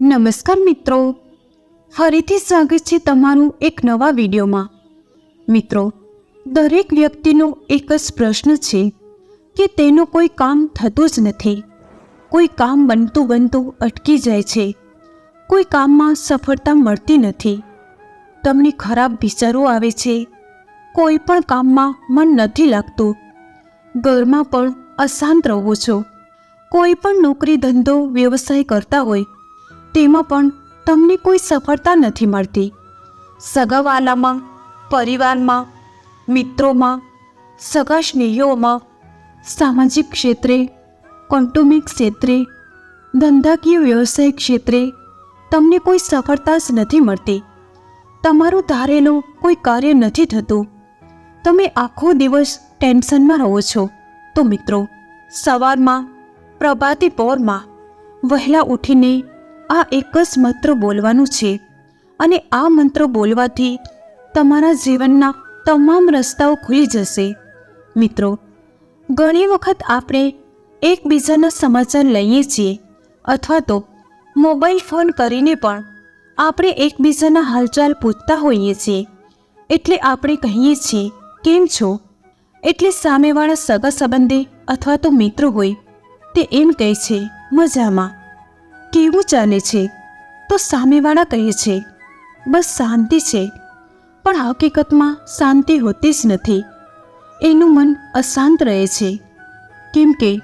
નમસ્કાર મિત્રો. ફરીથી સ્વાગત છે તમારું એક નવા વિડીયોમાં. મિત્રો, દરેક વ્યક્તિનો એક જ પ્રશ્ન છે કે તેનું કોઈ કામ થતું જ નથી. કોઈ કામ બનતું બનતું અટકી જાય છે. કોઈ કામમાં સફળતા મળતી નથી. તમને ખરાબ વિચારો આવે છે. કોઈ પણ કામમાં મન નથી લાગતું. ઘરમાં પણ અશાંત રહો છો. કોઈ પણ નોકરી ધંધો વ્યવસાય કરતા હોય તેમાં પણ તમને કોઈ સફળતા નથી મળતી. સગાવાલામાં, પરિવારમાં, મિત્રોમાં, સગા સ્નેહીઓમાં, સામાજિક ક્ષેત્રે, કૌટુંબિક ક્ષેત્રે, ધંધાકીય વ્યવસાય ક્ષેત્રે તમને કોઈ સફળતા જ નથી મળતી. તમારું ધારેલું કોઈ કાર્ય નથી થતું. તમે આખો દિવસ ટેન્શનમાં રહો છો. તો મિત્રો, સવારમાં, પ્રભાતી પોરમાં વહેલા ઉઠીને આ એક જ મંત્ર બોલવાનું છે. અને આ મંત્ર બોલવાથી તમારા જીવનના તમામ રસ્તાઓ ખુલી જશે. મિત્રો, ઘણી વખત આપણે એકબીજાના સમાચાર લઈએ છીએ અથવા તો મોબાઈલ ફોન કરીને પણ આપણે એકબીજાના હાલચાલ પૂછતા હોઈએ છીએ. એટલે આપણે કહીએ છીએ, કેમ છો? એટલે સામેવાળા સગા સંબંધી અથવા તો મિત્ર હોય, તે એમ કહે છે, મજામાં. કેવું ચાલે છે? તો સામેવાળા કહે છે, બસ શાંતિ છે. પણ હકીકતમાં શાંતિ હોતી જ નથી. એનું મન અશાંત રહે છે. કેમ કે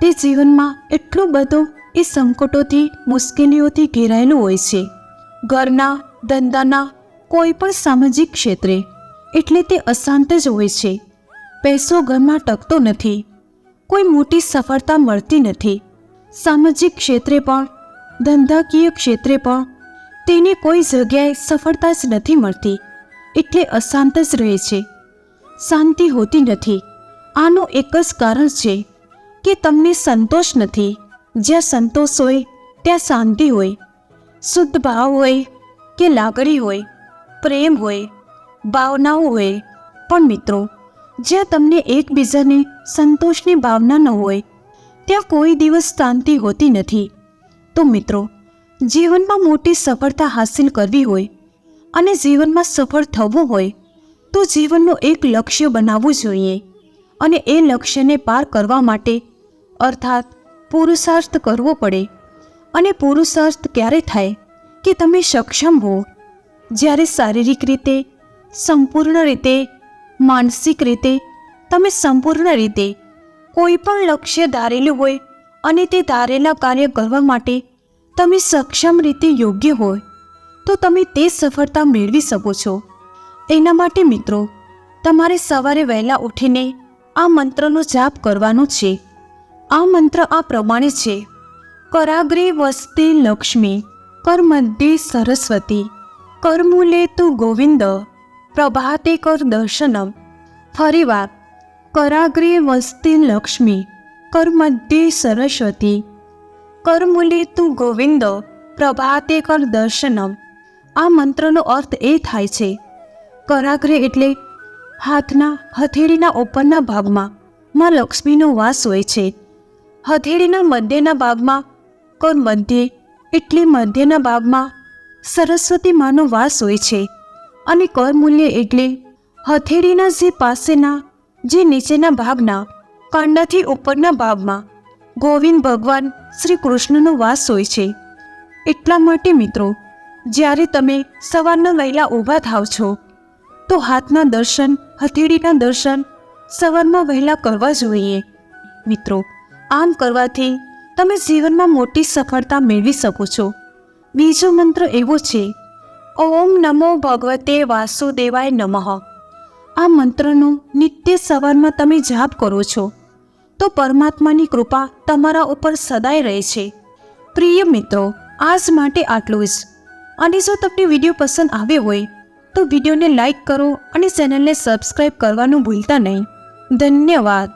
તે જીવનમાં એટલો બધો એ સંકટોથી, મુશ્કેલીઓથી ઘેરાયેલું હોય છે. ઘરના, ધંધાના કોઈ પણ સામાજિક ક્ષેત્રે એટલે તે અશાંત જ હોય છે. પૈસો ઘરમાં ટકતો નથી. કોઈ મોટી સફળતા મળતી નથી. સામાજિક ક્ષેત્રે પણ ધંધાકીય ક્ષેત્રે પણ તેને કોઈ જગ્યાએ સફળતા જ નથી મળતી. એટલે અશાંત જ રહે છે. શાંતિ હોતી નથી. આનું એક જ કારણ છે કે તમને સંતોષ નથી. જ્યાં સંતોષ હોય, ત્યાં શાંતિ હોય. શુદ્ધ ભાવ હોય કે લાગણી હોય, પ્રેમ હોય, ભાવનાઓ હોય. પણ મિત્રો, જ્યાં તમને એકબીજાને સંતોષની ભાવના ન હોય, ત્યાં કોઈ દિવસ શાંતિ હોતી નથી. તો મિત્રો, જીવનમાં મોટી સફળતા હાંસિલ કરવી હોય અને જીવનમાં સફળ થવું હોય, તો જીવનનું એક લક્ષ્ય બનાવવું જોઈએ અને એ લક્ષ્યને પાર કરવા માટે અર્થાત પુરુષાર્થ કરવો પડે. અને પુરુષાર્થ ક્યારે થાય કે તમે સક્ષમ હો? જ્યારે શારીરિક રીતે, સંપૂર્ણ રીતે, માનસિક રીતે તમે સંપૂર્ણ રીતે કોઈ પણ લક્ષ્ય ધારેલું હોય અને તે ધારેલા કાર્ય કરવા માટે તમે સક્ષમ રીતે યોગ્ય હોય, તો તમે તે સફળતા મેળવી શકો છો. એના માટે મિત્રો, તમારે સવારે વહેલા ઉઠીને આ મંત્રનો જાપ કરવાનો છે. આ મંત્ર આ પ્રમાણે છે. કરાગ્રે વસ્તે લક્ષ્મી, કરમધ્યે સરસ્વતી, કરમૂલે તુ ગોવિંદ, પ્રભાતે કર દર્શનમ. ફરીવાર કરાગ્રે વસ્તે લક્ષ્મી કરમધ્યે સરસ્વતી કરમૂલે તું ગોવિંદ, પ્રભાતે કર દર્શનમ. આ મંત્રનો અર્થ એ થાય છે કરાગ્રે એટલે હાથના, હથેળીના ઉપરના ભાગમાં માં લક્ષ્મીનો વાસ હોય છે. હથેળીના મધ્યના ભાગમાં કર મધ્ય એટલે મધ્યના ભાગમાં સરસ્વતી માનો વાસ હોય છે. અને કરમૂલ્ય એટલે હથેળીના જે પાસેના, જે નીચેના ભાગના કાંડાથી ઉપરના ભાગમાં ગોવિંદ ભગવાન શ્રી કૃષ્ણનો વાસ હોય છે. એટલા માટે મિત્રો, જ્યારે તમે સવારના વહેલા ઊભા થાવ છો, તો હાથના દર્શન, હથેળીના દર્શન સવારમાં વહેલા કરવા જોઈએ. મિત્રો, આમ કરવાથી તમે જીવનમાં મોટી સફળતા મેળવી શકો છો. બીજો મંત્ર એવો છે, ઓમ નમો ભગવતે વાસુદેવાય નમઃ. આ મંત્રનો નિત્ય સવારમાં તમે જાપ કરો છો. તો પરમાત્માની કૃપા તમારા ઉપર સદાય રહે છે. પ્રિય મિત્રો, આજ માટે આટલું જ. અને જો તમને વીડિયો પસંદ આવ્યો હોય, તો વિડીયોને લાઈક કરો અને ચેનલને સબસ્ક્રાઈબ કરવાનું ભૂલતા નહીં. ધન્યવાદ.